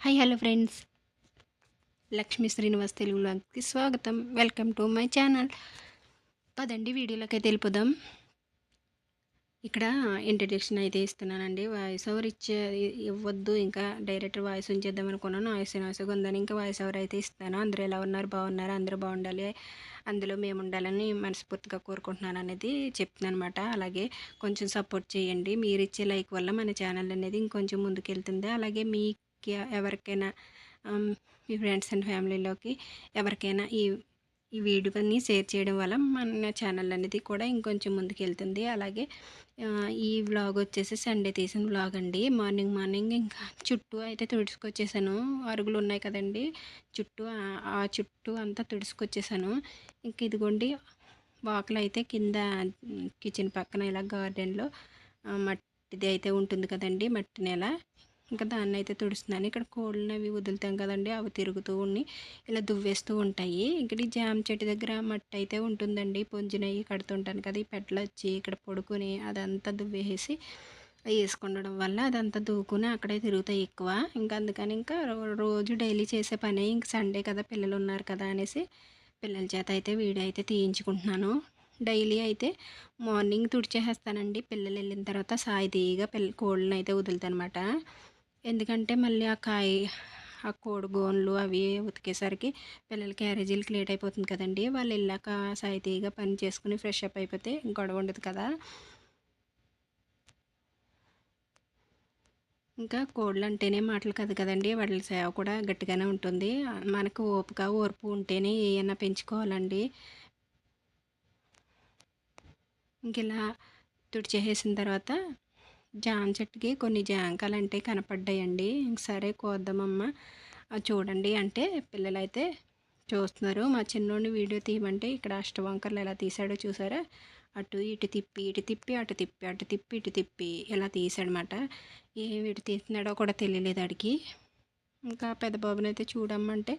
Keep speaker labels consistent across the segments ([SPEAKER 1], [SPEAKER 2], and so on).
[SPEAKER 1] Hi hello friends Lakshmi Srinivas తెలుగులోకి స్వాగతం welcome to my channel పదండి వీడియోలోకి అయితే వెళ్ళిపోదాం. ఇక్కడ ఇంట్రడక్షన్ అయితే ఇస్తున్నానండి. వాయిస్ ఓవర్ ఇచ్చే ఇవ్వద్దు. ఇంకా డైరెక్ట్ వాయిస్ ఉంచేద్దాం అనుకున్నాను. వాయిస్ వాయిస్గా ఉందని ఇంకా వాయిస్ ఓవర్ అయితే ఇస్తాను. అందరూ ఎలా ఉన్నారు? బాగున్నారు? అందరూ బాగుండాలి. అందులో మేము ఉండాలని మనస్ఫూర్తిగా కోరుకుంటున్నాను అనేది చెప్తున్నాను అనమాట అలాగే కొంచెం సపోర్ట్ చేయండి. మీరు ఇచ్చే లైక్ వల్ల మన ఛానల్ అనేది ఇంకొంచెం ముందుకెళ్తుంది. అలాగే మీకు ఎవరికైనా మీ ఫ్రెండ్స్ అండ్ ఫ్యామిలీలోకి ఎవరికైనా ఈ ఈ వీడియోని షేర్ చేయడం వల్ల మన ఛానల్ అనేది కూడా ఇంకొంచెం ముందుకు వెళ్తుంది అలాగే ఈ వ్లాగ్ వచ్చేసి సండే తీసిన వ్లాగ్ అండి. మార్నింగ్ మార్నింగ్ ఇంకా చుట్టూ అయితే తుడుచుకొచ్చేసాను. అరుగులు ఉన్నాయి కదండి. చుట్టూ ఆ- ఆ చుట్టూ అంతా తుడుచుకొచ్చేసాను. ఇంక ఇదిగోండి వాకులు అయితే కింద కిచెన్ పక్కన ఇలా గార్డెన్లో మట్టిది అయితే ఉంటుంది కదండి మట్టి నేల. ఇంకా దాన్ని అయితే తుడుస్తున్నాను. ఇక్కడ కోళ్ళని అవి వదులుతాం కదండి అవి తిరుగుతూ ఉండి ఇలా దువ్వేస్తూ ఉంటాయి. ఇక్కడ ఈ జామ చెట్టు దగ్గర మట్టి అయితే ఉంటుందండి. పొంజినవి కడుతుంటాను కదా ఈ పెట్టలు వచ్చి ఇక్కడ పడుకుని అదంతా దువ్వేసి వేసుకుండడం వల్ల అదంతా దూకుని అక్కడే తిరుగుతాయి ఎక్కువ. ఇంకా అందుకని ఇంకా రోజు డైలీ చేసే పని ఇంక సండే కదా పిల్లలు ఉన్నారు కదా అనేసి పిల్లల చేత అయితే వీడియో అయితే తీయించుకుంటున్నాను. డైలీ అయితే మార్నింగ్ తుడిచేసేస్తానండి. పిల్లలు వెళ్ళిన తర్వాత సాయి తీయగా పిల్ల కోళ్ళని అయితే వదులుతానమాట. ఎందుకంటే మళ్ళీ ఆ కాయ ఆ కోడి గోన్లు అవి ఉతికేసరికి పిల్లల క్యారేజీలకి లేట్ అయిపోతుంది కదండి. వాళ్ళు వెళ్ళాక సాయితీగా పని చేసుకుని ఫ్రెష్ అప్ అయిపోతే గొడవ ఉండదు కదా. ఇంకా కోళ్ళు అంటేనే మాటలు కాదు కదండి. వాటి సేవ కూడా గట్టిగానే ఉంటుంది. మనకు ఓపిక ఓర్పు ఉంటేనే ఏమైనా పెంచుకోవాలండి. ఇంక ఇలా తుడిచేసేసిన తర్వాత జామ చెట్టుకి కొన్ని జాంకాలు అంటే కనపడ్డాయండి. ఇంక సరే కోద్దామమ్మ. అది చూడండి అంటే పిల్లలైతే చూస్తున్నారు. మా చిన్నోడిని వీడియో తీయమంటే ఇక్కడ అష్టవంకర్లు ఎలా తీసాడో చూసారా? అటు ఇటు తిప్పి ఇటు తిప్పి అటు తిప్పి అటు తిప్పి ఇటు తిప్పి ఇలా తీసాడనమాట ఏం ఇటు తీస్తున్నాడో కూడా తెలియలేదు అడిగి ఇంకా పెద్ద బాబుని అయితే చూడమ్మంటే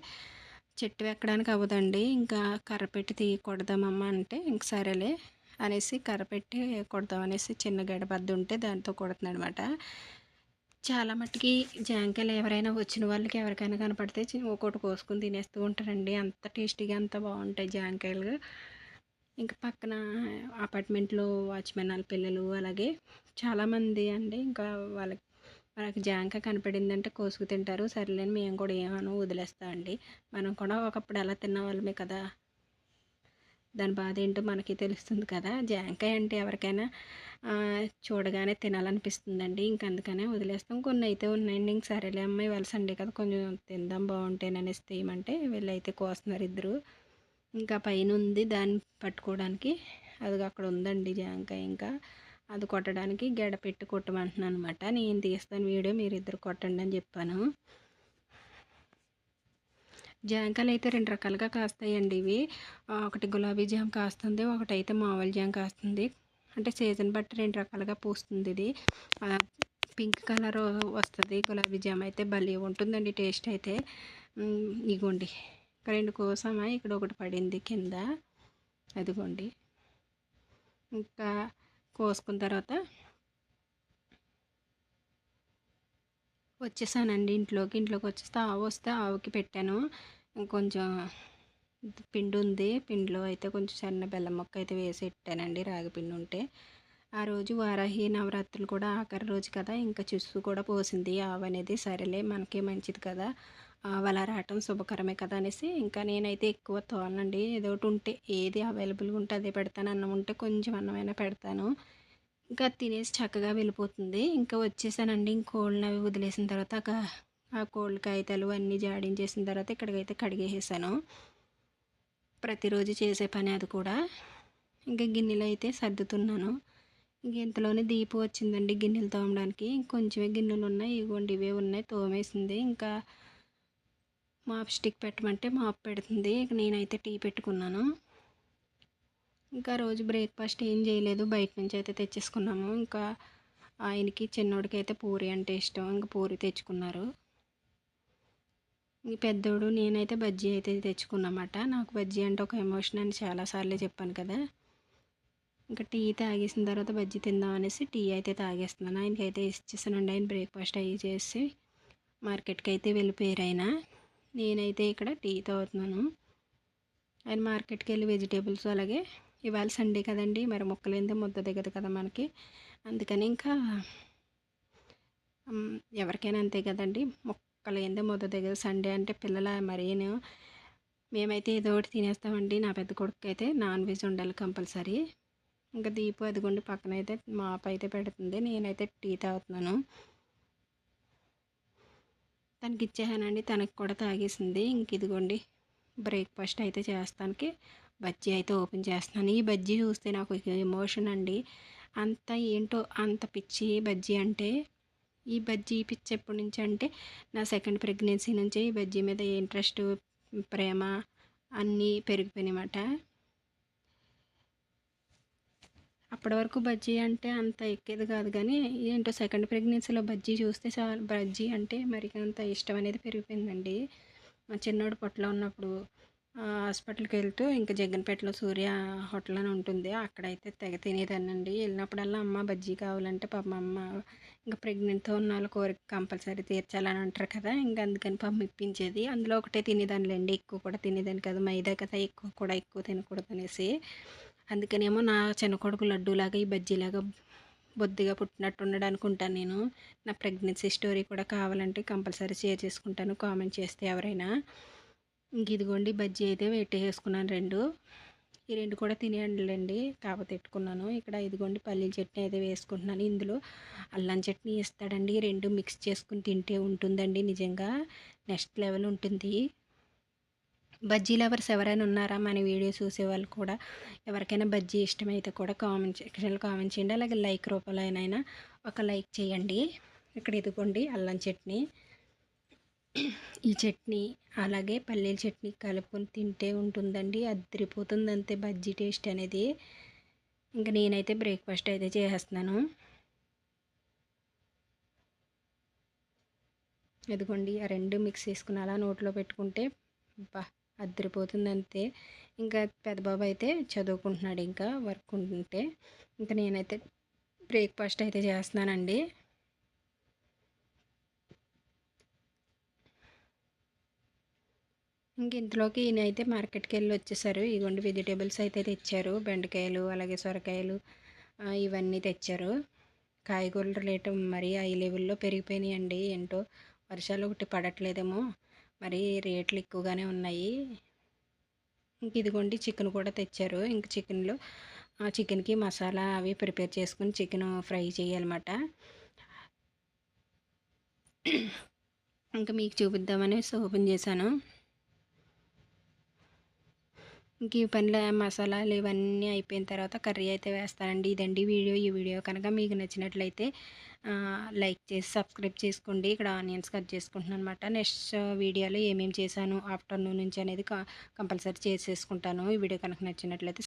[SPEAKER 1] చెట్టు ఎక్కడానికి అవ్వదండి. ఇంకా కర్రపెట్టి పెట్టి అంటే ఇంక సరేలే. అనేసి కర్ర పెట్టి కొడదాం అనేసి చిన్న గడబద్ద ఉంటే దాంతో కొడుతుంది అనమాట చాలా మట్టుకి జాంకాయలు ఎవరైనా వచ్చిన వాళ్ళకి ఎవరికైనా కనపడితే ఒకటి ఒక్కొక్కటి కోసుకుని తినేస్తూ ఉంటారండి. అంత టేస్టీగా అంత బాగుంటాయి జాంకాయలు. ఇంకా పక్కన అపార్ట్మెంట్లో వాచ్మెన్ వాళ్ళ పిల్లలు అలాగే చాలామంది అండి. ఇంకా వాళ్ళకి వాళ్ళకి జాంకాయ కనపడిందంటే కోసుకు తింటారు. సర్లేని మేము కూడా ఏమనో వదిలేస్తామండి మనం కూడా ఒకప్పుడు ఎలా తిన్న వాళ్ళమే కదా. దాని బాధ ఏంటో మనకి తెలుస్తుంది కదా! జాంకాయ అంటే ఎవరికైనా చూడగానే తినాలనిపిస్తుందండి. ఇంక అందుకనే వదిలేస్తాం. కొన్ని అయితే ఉన్నాయండి. ఇంక సరేలే అమ్మాయి వాళ్ళ సండే కదా! కొంచెం తిందాం బాగుంటేననేసి తీయమంటే వీళ్ళు అయితే కోస్తున్నారు ఇద్దరు. ఇంకా పైన ఉంది దాన్ని పట్టుకోవడానికి. అది అక్కడ ఉందండి జాంకాయ ఇంకా. అది కొట్టడానికి గెడ పెట్టి కొట్టమంటున్నాను అనమాట నేను తీస్తాను వీడియో మీరు ఇద్దరు కొట్టండి అని చెప్పాను. జాంకాయలు అయితే రెండు రకాలుగా కాస్తాయండి ఇవి. ఒకటి గులాబీ జామ్ కాస్తుంది ఒకటి అయితే మామూలు జామ్ కాస్తుంది. అంటే సీజన్ బట్టి రెండు రకాలుగా పూస్తుంది ఇది. పింక్ కలర్ వస్తుంది గులాబీ జామ అయితే భలే ఉంటుందండి టేస్ట్ అయితే. ఇగోండి. రెండు కోసమా? ఇక్కడ ఒకటి పడింది కింద. అదిగోండి. ఇంకా కోసుకున్న తర్వాత వచ్చేసానండి ఇంట్లోకి. ఇంట్లోకి వచ్చేస్తే ఆవు వస్తే ఆవుకి పెట్టాను. కొంచెం పిండి ఉంది. పిండిలో అయితే కొంచెం చిన్న బెల్లం మొక్క అయితే వేసి పెట్టానండి రాగి పిండి ఉంటే. ఆ రోజు వారాహి నవరాత్రులు కూడా ఆఖరి రోజు కదా ఇంకా చుస్సు కూడా పోసింది. ఆవు అనేది సరేలే మనకే మంచిది కదా ఆవు అలా రావటం శుభకరమే కదా అనేసి ఇంకా నేనైతే ఎక్కువ తోనండి ఏదో ఒకటి ఉంటే ఏది అవైలబుల్గా ఉంటే అదే పెడతాను. అన్నం ఉంటే కొంచెం అన్నమైనా పెడతాను. ఇంకా తినేసి చక్కగా వెళ్ళిపోతుంది. ఇంకా వచ్చేసానండి. ఇంకోళ్ళని అవి వదిలేసిన తర్వాత ఆ- ఆ కోళ్ళ కాగితాలు అన్నీ జాడించేసిన తర్వాత ఇక్కడికైతే కడిగేసేసాను. ప్రతిరోజు చేసే పని అది కూడా. ఇంకా గిన్నెలు అయితే సర్దుతున్నాను. ఇంక ఇంతలోనే వచ్చిందండి గిన్నెలు తోమడానికి. ఇంకొంచెమే గిన్నెలు ఉన్నాయి. ఇగోండి ఇవే ఉన్నాయి. తోమేసింది. ఇంకా మాప్ స్టిక్ పెట్టమంటే మాప్ పెడుతుంది. ఇక నేనైతే టీ పెట్టుకున్నాను. ఇంకా రోజు బ్రేక్ఫాస్ట్ ఏం చేయలేదు. బయట నుంచి అయితే తెచ్చేసుకున్నాము. ఇంకా ఆయనకి చిన్నోడికి అయితే పూరి అంటే ఇష్టం. ఇంకా పూరి తెచ్చుకున్నారు. పెద్దోడు నేనైతే బజ్జీ అయితే తెచ్చుకున్నమాట. నాకు బజ్జీ అంటే ఒక ఎమోషన్ అని చాలాసార్లు చెప్పాను కదా. ఇంకా టీ తాగేసిన తర్వాత బజ్జీ తిందాం అనేసి టీ అయితే తాగేస్తున్నాను. ఆయనకైతే ఇచ్చేసానండి. ఆయన బ్రేక్ఫాస్ట్ అవి చేసి మార్కెట్కి అయితే వెళ్ళిపోయారు ఆయన. నేనైతే ఇక్కడ టీ తాగుతున్నాను. ఆయన మార్కెట్కి వెళ్ళి వెజిటేబుల్స్ అలాగే ఇవాళ సండే కదండి మరి మొక్కలేందే ముద్ద దిగదు కదా మనకి. అందుకని ఇంకా ఎవరికైనా అంతే కదండి మొక్కలేందే ముద్ద దిగదు. సండే అంటే పిల్లల మరీను మేమైతే ఏదో ఒకటి తినేస్తామండి. నా పెద్ద కొడుకు అయితే నాన్ వెజ్ ఉండాలి కంపల్సరీ. ఇంకా దీపు అదిగోండి పక్కన అయితే మాపు అయితే పెడుతుంది. నేనైతే టీ తాగుతున్నాను. తనకి ఇచ్చేసానండి తనకి కూడా తాగేసింది. ఇంక ఇదిగోండి బ్రేక్ఫాస్ట్ అయితే చేస్తానికి బజ్జీ అయితే ఓపెన్ చేస్తున్నాను. ఈ బజ్జీ చూస్తే నాకు ఎమోషన్ అండి. అంత ఏంటో అంత పిచ్చి బజ్జీ అంటే ఈ బజ్జీ పిచ్చి ఎప్పటి నుంచి అంటే నా సెకండ్ ప్రెగ్నెన్సీ నుంచే ఈ బజ్జీ మీద ఇంట్రెస్ట్ ప్రేమ అన్నీ పెరిగిపోయినాయన్నమాట అప్పటి వరకు బజ్జీ అంటే అంత ఎక్కేది కాదు కానీ ఏంటో సెకండ్ ప్రెగ్నెన్సీలో బజ్జీ చూస్తే చాలా బజ్జీ అంటే మరి అంత ఇష్టం అనేది పెరిగిపోయిందండి. మా చిన్నోడు పొట్టలో ఉన్నప్పుడు హాస్పిటల్కి వెళ్తూ ఇంకా జగ్గన్పేటలో సూర్య హోటల్ అని ఉంటుంది. అక్కడైతే తెగ తినేదానండి వెళ్ళినప్పుడల్లా అమ్మ బజ్జీ కావాలంటే పాప అమ్మ ఇంకా ప్రెగ్నెంట్తో ఉన్న వాళ్ళ కోరిక కంపల్సరీ తీర్చాలని అంటారు కదా! ఇంకా అందుకని పాపం ఇప్పించేది. అందులో ఒకటే తినేదానిలేండి ఎక్కువ కూడా తినేదాన్ని కదా. మైదా కదా! ఎక్కువ కూడా ఎక్కువ తినకూడదు అనేసి. అందుకనేమో నా చిన్న కొడుకు లడ్డూలాగా ఈ బజ్జీలాగా బొద్దిగా పుట్టినట్టు ఉండడానికి ఉంటాను నేను. నా ప్రెగ్నెన్సీ స్టోరీ కూడా కావాలంటే కంపల్సరీ షేర్ చేసుకుంటాను. కామెంట్ చేస్తే ఎవరైనా. ఇంక ఇదిగోండి బజ్జీ అయితే వెయిట్ వేసుకున్నాను రెండు. ఈ రెండు కూడా తినేయండిలేండి కాకపోతే పెట్టుకున్నాను ఇక్కడ ఇదిగోండి పల్లీల చట్నీ అయితే వేసుకుంటున్నాను. ఇందులో అల్లం చట్నీ ఇస్తాడండి రెండు మిక్స్ చేసుకుని తింటే ఉంటుందండి నిజంగా. నెక్స్ట్ లెవెల్ ఉంటుంది. బజ్జీ లవర్స్ ఎవరైనా ఉన్నారా? మన వీడియో చూసే వాళ్ళు కూడా. ఎవరికైనా బజ్జీ ఇష్టమైతే కూడా కామెంట్ సెక్షన్లో కామెంట్ చేయండి. అలాగే లైక్ రూపంలోనైనా ఒక లైక్ చేయండి. ఇక్కడ ఇదిగోండి అల్లం చట్నీ. ఈ చట్నీ అలాగే పల్లీల చట్నీ కలుపుకొని తింటే ఉంటుందండి అద్దరిపోతుంది అంతే బజ్జీ టేస్ట్ అనేది. ఇంకా నేనైతే బ్రేక్ఫాస్ట్ అయితే చేసేస్తున్నాను. ఇదిగోండి ఆ రెండు మిక్స్ చేసుకుని అలా నోట్లో పెట్టుకుంటే బా అద్దరిపోతుంది అంతే. ఇంకా పెద్దబాబు అయితే చదువుకుంటున్నాడు ఇంకా వర్క్ ఉంటుంటే ఇంకా నేనైతే బ్రేక్ఫాస్ట్ అయితే చేస్తున్నానండి. ఇంక ఇంతలోకి ఈయన అయితే మార్కెట్కి వెళ్ళి వచ్చేసారు ఇదిగోండి వెజిటేబుల్స్ అయితే తెచ్చారు. బెండకాయలు అలాగే సొరకాయలు ఇవన్నీ తెచ్చారు. కాయగూరల రేటు మరీ హై లెవెల్లో పెరిగిపోయినాయండి. ఏంటో వర్షాలు ఒకటి పడట్లేదేమో. మరి రేట్లు ఎక్కువగానే ఉన్నాయి. ఇంక ఇదిగోండి చికెన్ కూడా తెచ్చారు. ఇంక చికెన్లో ఆ చికెన్కి మసాలా అవి ప్రిపేర్ చేసుకుని చికెన్ ఫ్రై చేయాలన్నమాట. ఇంకా మీకు చూపిద్దామని ఓపెన్ చేశాను. ఇంక ఈ పనిలో మసాలాలు ఇవన్నీ అయిపోయిన తర్వాత కర్రీ అయితే వేస్తానండి. ఇదండి వీడియో. ఈ వీడియో కనుక మీకు నచ్చినట్లయితే లైక్ చేసి సబ్స్క్రైబ్ చేసుకోండి. ఇక్కడ ఆనియన్స్ కట్ చేసుకుంటున్నాను అనమాట నెక్స్ట్ వీడియోలో ఏమేమి చేశాను ఆఫ్టర్నూన్ నుంచి అనేది కంపల్సరీ చేసేసుకుంటాను. ఈ వీడియో కనుక నచ్చినట్లయితే